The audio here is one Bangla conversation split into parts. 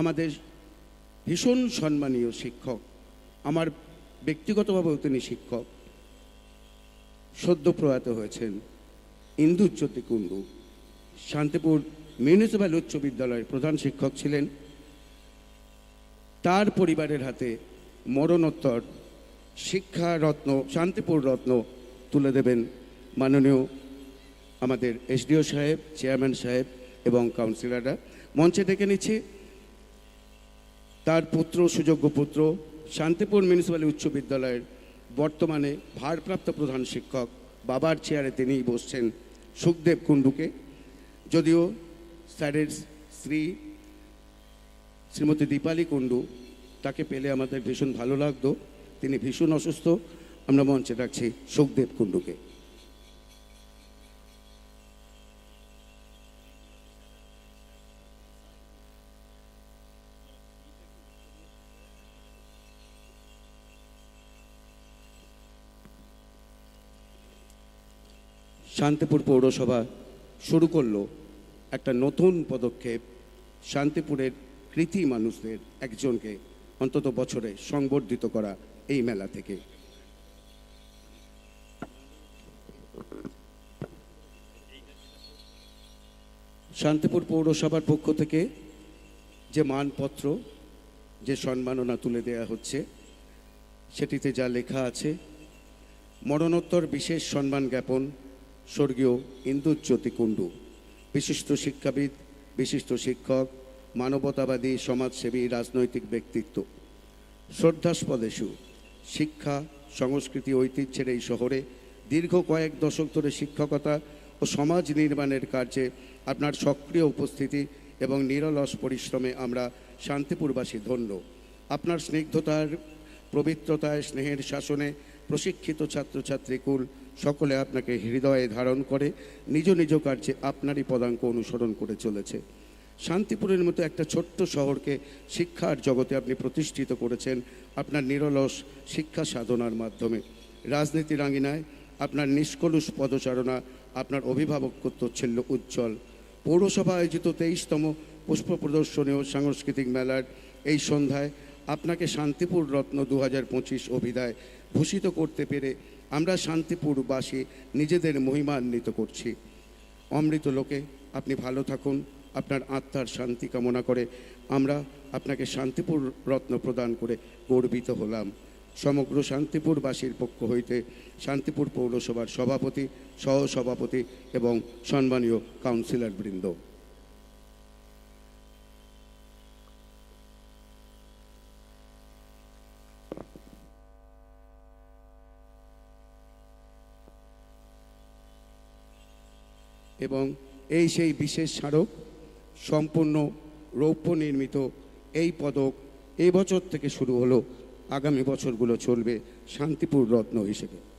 আমাদের ভীষণ সম্মানীয় শিক্ষক, আমার ব্যক্তিগতভাবেও তিনি শিক্ষক। সদ্য প্রয়াত হয়েছেন ইন্দুজ্যোতি কুণ্ডু, শান্তিপুর মিউনিসিপ্যাল উচ্চ বিদ্যালয়ের প্রধান শিক্ষক ছিলেন। তার পরিবারের হাতে মরণোত্তর শিক্ষা রত্ন শান্তিপুর রত্ন তুলে দেবেন মাননীয় আমাদের এসডিও সাহেব, চেয়ারম্যান সাহেব এবং কাউন্সিলররা। মঞ্চে ডেকে নিচ্ছি। তার পুত্র, সুযোগ্য পুত্র, শান্তিপুর মিউনিসিপ্যাল উচ্চ বিদ্যালয়ের বর্তমানে ভারপ্রাপ্ত প্রধান শিক্ষক। বাবার চেয়ারে তিনিই বসছেন সুখদেব কুণ্ডুকে। যদিও স্যারের স্ত্রী শ্রীমতী দীপালি কুণ্ডু তাকে পেলে আমাদের ভীষণ ভালো লাগতো। তিনি ভীষণ অসুস্থ। আমরা মঞ্চে রাখছি সুখদেব কুণ্ডুকে। শান্তিপুর পৌরসভা শুরু করল একটা নতুন পদক্ষেপ, শান্তিপুরের কৃতি মানুষদের একজনকে অন্তত বছরে সংবর্ধিত করা এই মেলা থেকে। শান্তিপুর পৌরসভার পক্ষ থেকে যে মানপত্র, যে সম্মাননা তুলে দেয়া হচ্ছে, সেটিতে যা লেখা আছে, মরণোত্তর বিশেষ সম্মান জ্ঞাপন স্বর্গীয় ইন্দুজ্যোতি কুণ্ডু, বিশিষ্ট শিক্ষাবিদ, বিশিষ্ট শিক্ষক, মানবতাবাদী, সমাজসেবী, রাজনৈতিক ব্যক্তিত্ব। শ্রদ্ধাস্পদেশু, শিক্ষা, সংস্কৃতি, ঐতিহ্যের এই শহরে দীর্ঘ কয়েক দশক ধরে শিক্ষকতা ও সমাজ নির্মাণের কার্যে আপনার সক্রিয় উপস্থিতি এবং নিরলস পরিশ্রমে আমরা শান্তিপুরবাসী ধন্য। আপনার স্নিগ্ধতার, পবিত্রতায়, স্নেহের শাসনে প্রশিক্ষিত ছাত্রছাত্রীকুল সকলে আপনাকে হৃদয়ে ধারণ করে, নিজ নিজ কার্যে আপনারই পদাঙ্ক অনুসরণ করে চলেছে। শান্তিপুরের মতো একটা ছোট্ট শহরকে শিক্ষার জগতে আপনি প্রতিষ্ঠিত করেছেন আপনার নিরলস শিক্ষা সাধনার মাধ্যমে। রাজনীতির আঙিনায় আপনার নিষ্কলুষ পদচারণা, আপনার অভিভাবকত্ব ছিল উজ্জ্বল। পৌরসভা আয়োজিত তেইশতম পুষ্প প্রদর্শনী ও সাংস্কৃতিক মেলার এই সন্ধ্যায় আপনাকে শান্তিপুর রত্ন দু হাজার পঁচিশ অভিধায় ভূষিত করতে পেরে আমরা শান্তিপুরবাসী নিজেদের মহিমান্বিত করছি। অমৃত লোকে, আপনি ভালো থাকুন, আপনার আত্মার শান্তি কামনা করে আমরা আপনাকে শান্তিপুর রত্ন প্রদান করে গর্বিত হলাম। সমগ্র শান্তিপুরবাসীর পক্ষ হইতে শান্তিপুর পৌরসভার সভাপতি, সহসভাপতি এবং সম্মানীয় কাউন্সিলর বৃন্দ এবং এই সেই বিশেষ স্মারক সম্পূর্ণ রৌপ্য নির্মিত এই পদক এই বছর থেকে শুরু হলো। আগামী বছরগুলো চলবে শান্তিপুর রত্ন হিসেবে।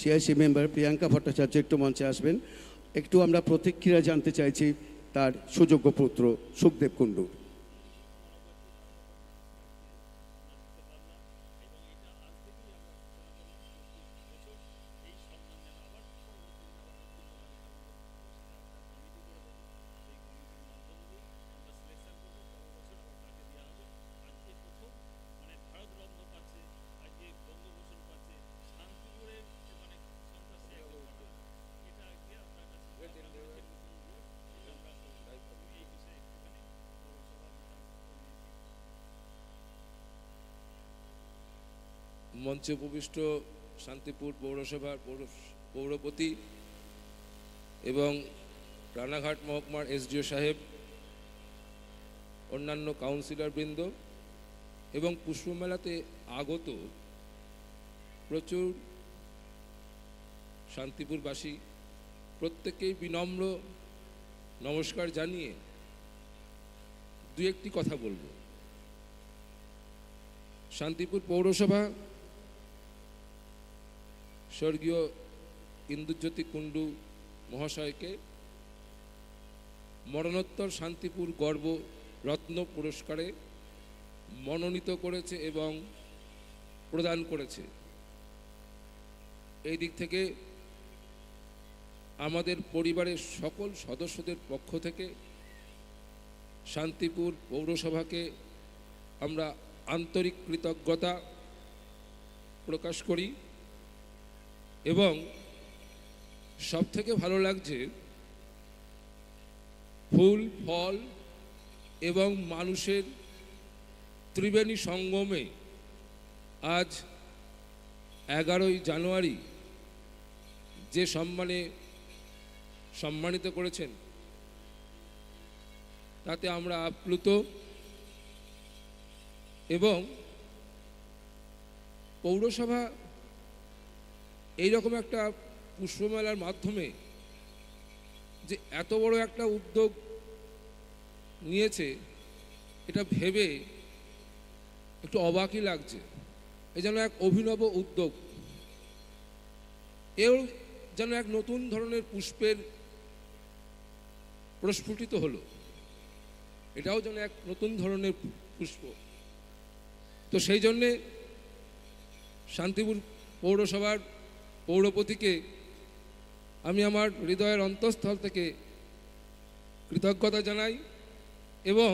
সিআইসি মেম্বার প্রিয়াঙ্কা ভট্টাচার্য একটু মঞ্চে আসবেন। একটু আমরা প্রতিক্রিয়া জানতে চাইছি তার সুযোগ্য পুত্র সুখদেব কুণ্ডু। মঞ্চে উপবিষ্ট শান্তিপুর পৌরসভার পৌর, পৌরপতি এবং রানাঘাট মহকুমার এসডিও সাহেব, অন্যান্য কাউন্সিলরবৃন্দ এবং পুষ্পমেলাতে আগত প্রচুর শান্তিপুরবাসী প্রত্যেকেই বিনম্র নমস্কার জানিয়ে দু একটি কথা বলব। শান্তিপুর পৌরসভা স্বর্গীয় ইন্দুজ্যোতি কুণ্ডু মহাশয়কে মরণোত্তর শান্তিপুর গর্ব রত্ন পুরস্কারে মনোনীত করেছে এবং প্রদান করেছে। এই দিক থেকে আমাদের পরিবারের সকল সদস্যদের পক্ষ থেকে শান্তিপুর পৌরসভাকে আমরা আন্তরিক কৃতজ্ঞতা প্রকাশ করি। এবং সবথেকে ভালো লাগছে, ফুল, ফল এবং মানুষের ত্রিবেণী সঙ্গমে আজ এগারোই জানুয়ারি যে সম্মানে সম্মানিত করেছেন, তাতে আমরা আপ্লুত এবং পৌরসভা এইরকম একটা পুষ্পমেলার মাধ্যমে যে এত বড় একটা উদ্যোগ নিয়েছে, এটা ভেবে একটু অবাকই লাগছে। এ যেন এক অভিনব উদ্যোগ। এও যেন এক নতুন ধরনের পুষ্পের প্রস্ফুটিত হলো। এটাও যেন এক নতুন ধরনের পুষ্প। তো সেই জন্যে শান্তিপুর পৌরসভার পৌরপতিকে আমি আমার হৃদয়ের অন্তঃস্থল থেকে কৃতজ্ঞতা জানাই এবং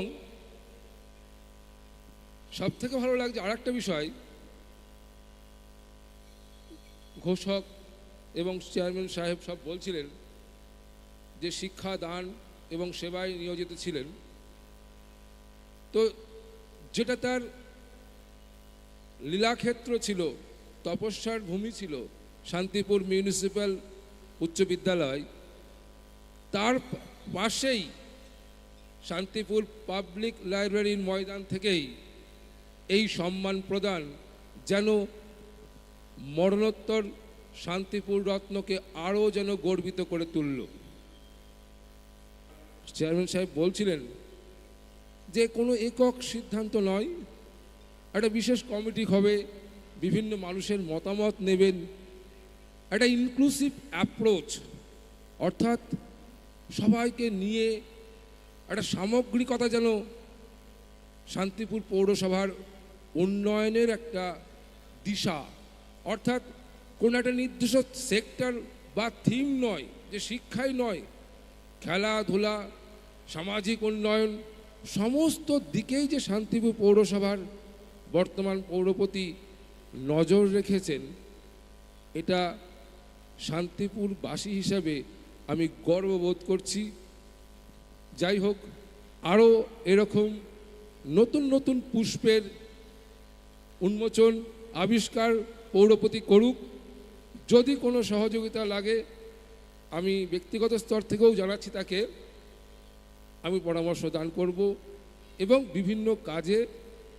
সব থেকে ভালো লাগছে আর একটা বিষয়, ঘোষক এবং চেয়ারম্যান সাহেব সব বলছিলেন যে শিক্ষা, দান এবং সেবায় নিয়োজিত ছিলেন। তো যেটা তার লীলাক্ষেত্র ছিল, তপস্যার ভূমি ছিল শান্তিপুর মিউনিসিপ্যাল উচ্চ বিদ্যালয়, তার পাশেই শান্তিপুর পাবলিক লাইব্রেরির ময়দান থেকেই এই সম্মান প্রদান যেন মরণোত্তর শান্তিপুর রত্নকে আরও যেন গর্বিত করে তুলল। চেয়ারম্যান সাহেব বলছিলেন যে কোনো একক সিদ্ধান্ত নয়, একটা বিশেষ কমিটি হবে, বিভিন্ন মানুষের মতামত নেবেন একটা ইনক্লুসিভ অ্যাপ্রোচ অর্থাৎ সবাইকে নিয়ে একটা সামগ্রিকতা যেন শান্তিপুর পৌরসভার উন্নয়নের একটা দিশা। অর্থাৎ কোনো একটা নির্দিষ্ট সেক্টর বা থিম নয়, যে শিক্ষাই নয়, খেলাধুলা, সামাজিক উন্নয়ন, সমস্ত দিকেই যে শান্তিপুর পৌরসভার বর্তমান পৌরপতি নজর রেখেছেন, এটা শান্তিপুরবাসী হিসাবে আমি গর্ববোধ করছি। যাই হোক, আরও এরকম নতুন নতুন পুষ্পের উন্মোচন, আবিষ্কার, পৌরপতি করুক, যদি কোনো সহযোগিতা লাগে, আমি ব্যক্তিগত স্তর থেকেও জানাচ্ছি তাকে। আমি পরামর্শ দান করব এবং বিভিন্ন কাজে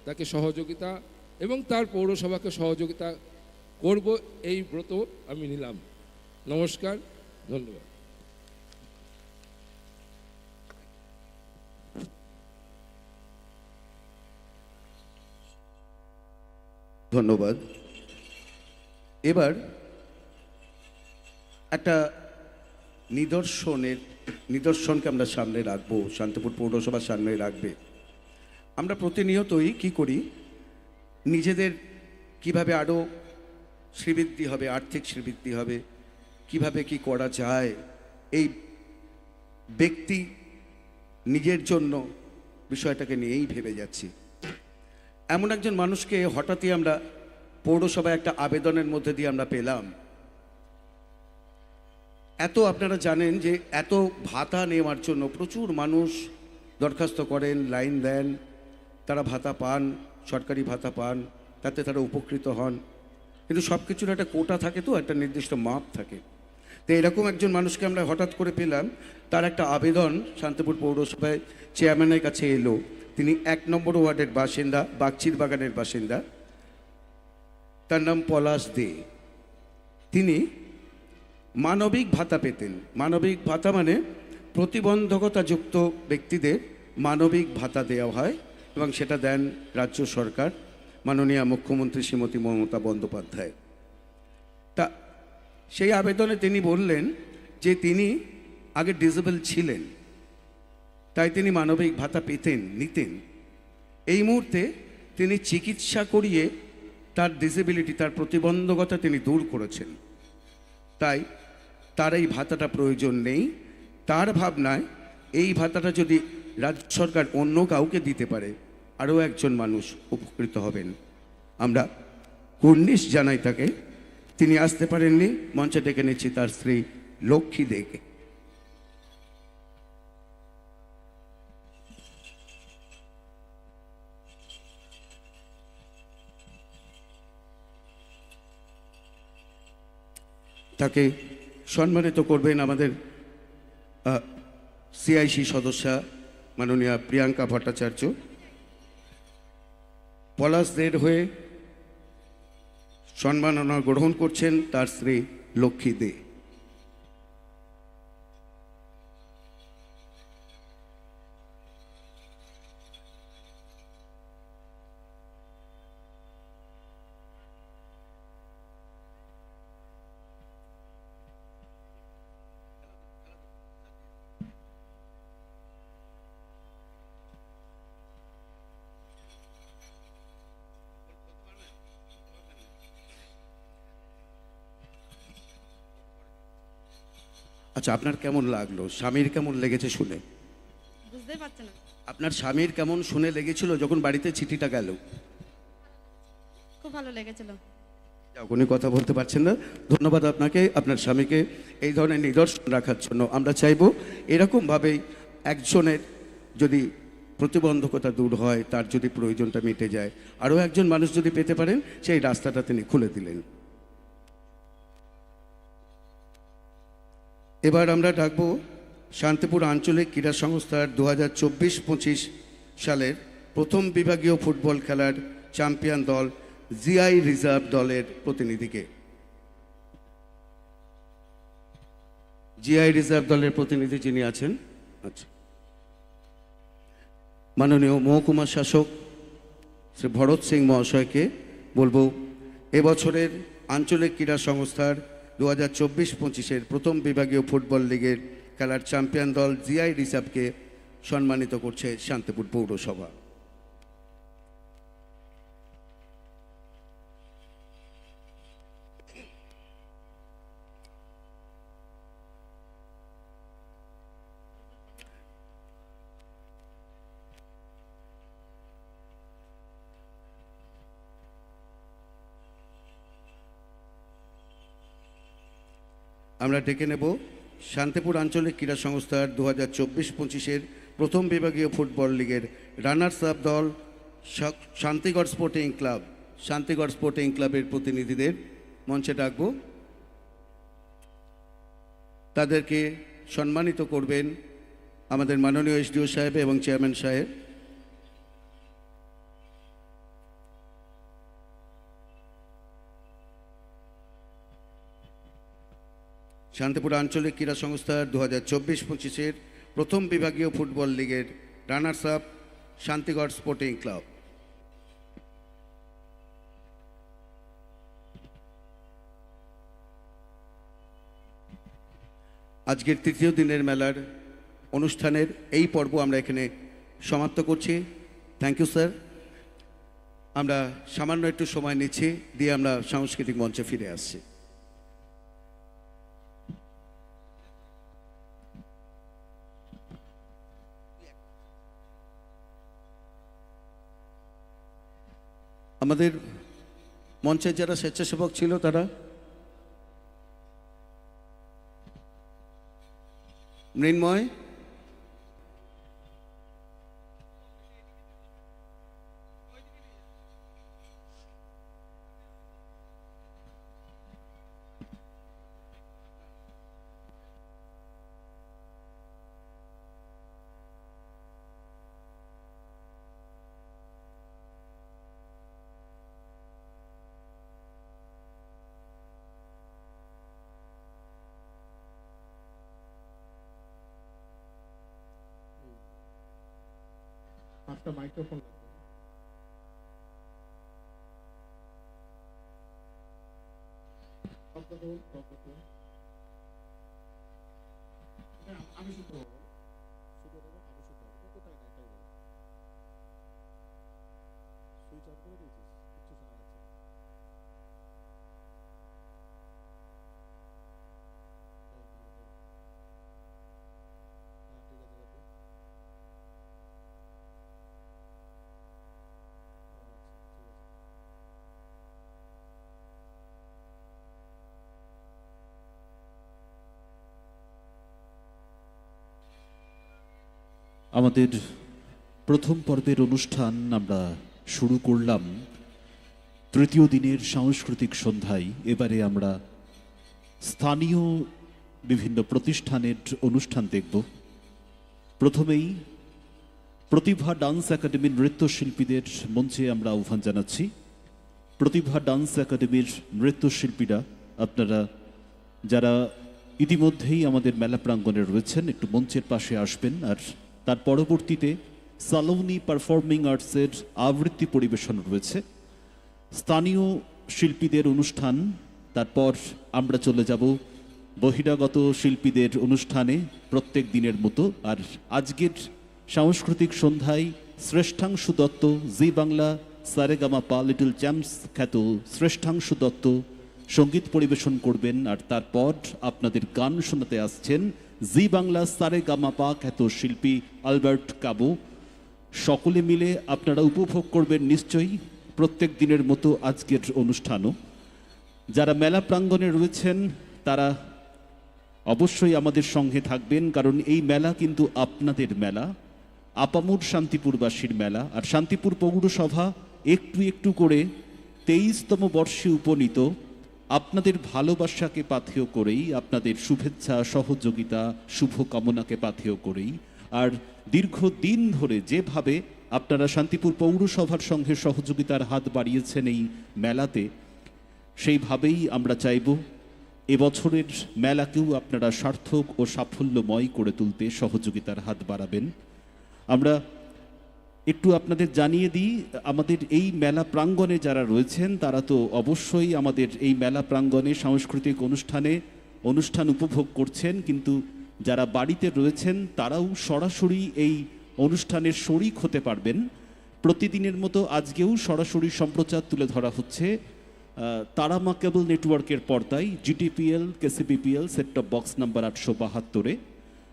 তাকে সহযোগিতা এবং তার পৌরসভাকে সহযোগিতা করব, এই ব্রত আমি নিলাম। নমস্কার, ধন্যবাদ। ধন্যবাদ। এবার একটা নিদর্শনের, নিদর্শনকে আমরা সামনে রাখব, শান্তিপুর পৌরসভার সামনে রাখবে। আমরা প্রতিনিয়তই কি করি? নিজেদের কীভাবে আরও শ্রীবৃদ্ধি হবে, আর্থিক শ্রীবৃদ্ধি হবে কীভাবে কি করা যায়? এই ব্যক্তি নিজের জন্য বিষয়টাকে নিয়েই ভেবে যাচ্ছি। এমন একজন মানুষকে হঠাৎই আমরা পৌরসভায় একটা আবেদনের মধ্যে দিয়ে আমরা পেলাম। এত আপনারা জানেন যে এত ভাতা নেওয়ার জন্য প্রচুর মানুষ দরখাস্ত করেন, লাইন দেন, তারা ভাতা পান, সরকারি ভাতা পান, তাতে তারা উপকৃত হন। কিন্তু সব কিছুর একটা কোটা থাকে তো, একটা নির্দিষ্ট মাপ থাকে। তো এরকম একজন মানুষকে আমরা হঠাৎ করে পেলাম। তার একটা আবেদন শান্তিপুর পৌরসভায় চেয়ারম্যানের কাছে এলো। তিনি এক নম্বর ওয়ার্ডের বাসিন্দা, বাগচির বাগানের বাসিন্দা। তার নাম পলাশ দে। তিনি মানবিক ভাতা পেতেন। মানবিক ভাতা মানে প্রতিবন্ধকতাযুক্ত ব্যক্তিদের মানবিক ভাতা দেওয়া হয় এবং সেটা দেন রাজ্য সরকার। মাননীয় মুখ্যমন্ত্রী শ্রীমতী মমতা বন্দ্যোপাধ্যায়। তা সেই আবেদনে তিনি বললেন যে তিনি আগে ডিসেবল ছিলেন। তাই তিনি মানবিক ভাতা পেতেন, নিতেন। এই মুহূর্তে তিনি চিকিৎসা করিয়ে তার ডিসেবিলিটি তার প্রতিবন্ধকতা তিনি দূর করেছেন। তাই তার এই ভাতাটা প্রয়োজন নেই। তার ভাবনায় এই ভাতাটা যদি রাজ্য সরকার অন্য কাউকে দিতে পারে, আরও একজন মানুষ উপকৃত হবেন। আমরা কুর্নিশ জানাই তাকে। তিনি আসতে পারেননি। মঞ্চে ডেকে নিচ্ছি তার স্ত্রী লক্ষ্মী দেকে। তাকে সম্মানিত করবেন আমাদের সিআইসি সদস্যা মাননীয় প্রিয়াঙ্কা ভট্টাচার্য। পলাশদের হয়ে সম্মাননা গ্রহণ করছেন তার স্ত্রী লক্ষ্মী দে। আচ্ছা আপনার কেমন লাগল? স্বামীর কেমন লেগেছে শুনে? বুঝতেই পারছে না। আপনার স্বামীর কেমন শুনে লেগেছিল যখন বাড়িতে চিঠিটা গেল? খুব ভালো লেগেছিল। উনি কথা বলতে পারছেন না। ধন্যবাদ আপনাকে আপনার স্বামীকে এই ধরনের নিদর্শন রাখার জন্য। আমরা চাইব এরকমভাবেই একজনের যদি প্রতিবন্ধকতা দূর হয় তার যদি প্রয়োজনটা মিটে যায় আরও একজন মানুষ যদি পেতে পারেন সেই রাস্তাটা তিনি খুলে দিলেন। এবার আমরা ডাকবো শান্তিপুর আঞ্চলিক ক্রীড়া সংস্থার দু হাজার চব্বিশ পঁচিশ সালের প্রথম বিভাগীয় ফুটবল খেলার চ্যাম্পিয়ন দল জিআই রিজার্ভ দলের প্রতিনিধিকে। জিআই রিজার্ভ দলের প্রতিনিধি যিনি আছেন আচ্ছা। মাননীয় মহকুমা শাসক শ্রী ভরত সিং মহাশয়কে বলব, এবছরের আঞ্চলিক ক্রীড়া সংস্থার দু হাজার চব্বিশ পঁচিশের প্রথম বিভাগীয় ফুটবল লিগের খেলার চ্যাম্পিয়ন দল জিআই রিসাবকে সম্মানিত করছে শান্তিপুর পৌরসভা। আমরা ডেকে নেব শান্তিপুর আঞ্চলিক ক্রীড়া সংস্থার দু হাজার চব্বিশ পঁচিশের প্রথম বিভাগীয় ফুটবল লিগের রানার্স আপ দল Shantigarh sporting club. Shantigarh sporting ক্লাবের প্রতিনিধিদের মঞ্চে ডাকব। তাদেরকে সম্মানিত করবেন আমাদের মাননীয় এসডিও সাহেব এবং চেয়ারম্যান সাহেব। শান্তিপুর আঞ্চলিক ক্রীড়া সংস্থার দু হাজার চব্বিশ পঁচিশের প্রথম বিভাগীয় ফুটবল লিগের runners up Shantigarh sporting club. আজকের তৃতীয় দিনের মেলার অনুষ্ঠানের এই পর্ব আমরা এখানে সমাপ্ত করছি। থ্যাংক ইউ স্যার আমরা সামান্য একটু সময় নিচ্ছি, দিয়ে আমরা সাংস্কৃতিক মঞ্চে ফিরে আসছি। আমাদের মঞ্চের যারা স্বেচ্ছাসেবক ছিল তারা মৃন্ময় পদ্মফুল এটা আমি বলো সুইচ অফ করে দিয়েছিস আমাদের প্রথম পর্বের অনুষ্ঠান আমরা শুরু করলাম তৃতীয় দিনের সাংস্কৃতিক সন্ধ্যায়। এবারে আমরা স্থানীয় বিভিন্ন প্রতিষ্ঠানের অনুষ্ঠান দেখব। প্রথমেই প্রতিভা ডান্স একাডেমির নৃত্যশিল্পীদের মঞ্চে আমরা আহ্বান জানাচ্ছি। প্রতিভা ডান্স একাডেমির নৃত্যশিল্পীরা, আপনারা যারা ইতিমধ্যেই আমাদের মেলা প্রাঙ্গণে রয়েছেন, একটু মঞ্চের পাশে আসবেন আর তার পরবর্তীতে সালোনি পারফর্মিং আর্টসের আবৃত্তি পরিবেশন রয়েছে। স্থানীয় শিল্পীদের অনুষ্ঠান, তারপর আমরা চলে যাব বহিরাগত শিল্পীদের অনুষ্ঠানে প্রত্যেক দিনের মতো। আর আজকের সাংস্কৃতিক সন্ধ্যায় শ্রেষ্ঠাংশু দত্ত, জি বাংলা, সারেগামা পা লিটল চ্যাম্পস খ্যাত শ্রেষ্ঠাংশু দত্ত সংগীত পরিবেশন করবেন। আর তারপর আপনাদের গান শোনাতে আসছেন জি বাংলা সারেগামা পা খ্যাত শিল্পী আলবার্ট কাবু। সকলে মিলে আপনারা উপভোগ করবেন নিশ্চয়ই প্রত্যেক দিনের মতো আজকের অনুষ্ঠানও। যারা মেলা প্রাঙ্গণে রয়েছেন, তারা অবশ্যই আমাদের সঙ্গে থাকবেন, কারণ এই মেলা কিন্তু আপনাদের মেলা, আপামুর শান্তিপুরবাসীর মেলা, আর শান্তিপুর পৌরসভা একটু একটু করে তেইশতম বর্ষে উপনীত। আপনাদের ভালোবাসাকে পাথেয় করেই, আপনাদের শুভেচ্ছা, সহযোগিতা, শুভকামনাকে পাথেয় করেই, আর দীর্ঘদিন ধরে যেভাবে আপনারা শান্তিপুর পৌরসভার সঙ্গে সহযোগিতার হাত বাড়িয়েছেন এই মেলাতে, সেইভাবেই আমরা চাইব এবছরের মেলাকেও আপনারা সার্থক ও সাফল্যময় করে তুলতে সহযোগিতার হাত বাড়াবেন। আমরা একটু আপনাদের জানিয়ে দিই, আমাদের এই মেলা প্রাঙ্গণে যারা রয়েছেন, তারা তো অবশ্যই আমাদের এই মেলা প্রাঙ্গণে সাংস্কৃতিক অনুষ্ঠানে অনুষ্ঠান উপভোগ করছেন, কিন্তু যারা বাড়িতে রয়েছেন, তারাও সরাসরি এই অনুষ্ঠানের শরিক হতে পারবেন। প্রতিদিনের মতো আজকেও সরাসরি সম্প্রচার তুলে ধরা হচ্ছে। তারামা কেবল নেটওয়ার্কের পর্দায় GTPL KCBPL set top box number আটশো বাহাত্তরে।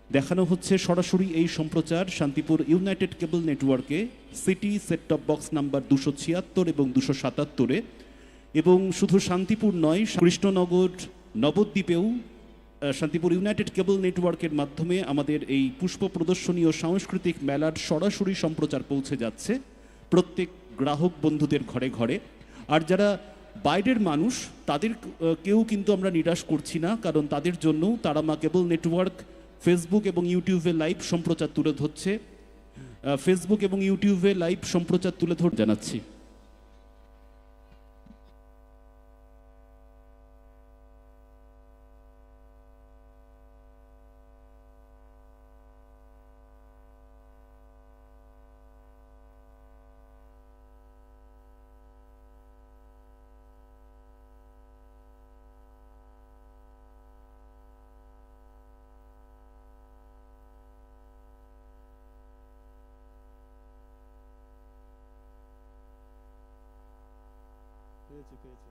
দেখানো হচ্ছে সরাসরি এই সম্প্রচার শান্তিপুর ইউনাইটেড কেবল নেটওয়ার্কে সিটি সেটটপ বক্স নাম্বার দুশো ছিয়াত্তর এবং দুশো সাতাত্তরে। এবং শুধু শান্তিপুর নয়, কৃষ্ণনগর, নবদ্বীপেও শান্তিপুর ইউনাইটেড কেবল নেটওয়ার্কের মাধ্যমে আমাদের এই পুষ্প প্রদর্শনী ও সাংস্কৃতিক মেলার সরাসরি সম্প্রচার পৌঁছে যাচ্ছে প্রত্যেক গ্রাহক বন্ধুদের ঘরে ঘরে। আর যারা বাইরের মানুষ, তাদের কেউ কিন্তু আমরা নিরাশ করছি না, কারণ তাদের জন্যও তারামা কেবল নেটওয়ার্ক ফেসবুক এবং ইউটিউবে লাইভ সম্প্রচার তুলে ধরছে। ফেসবুক এবং ইউটিউবে লাইভ সম্প্রচার তুলে ধর জানাচ্ছি। পেয়েছি পেয়েছি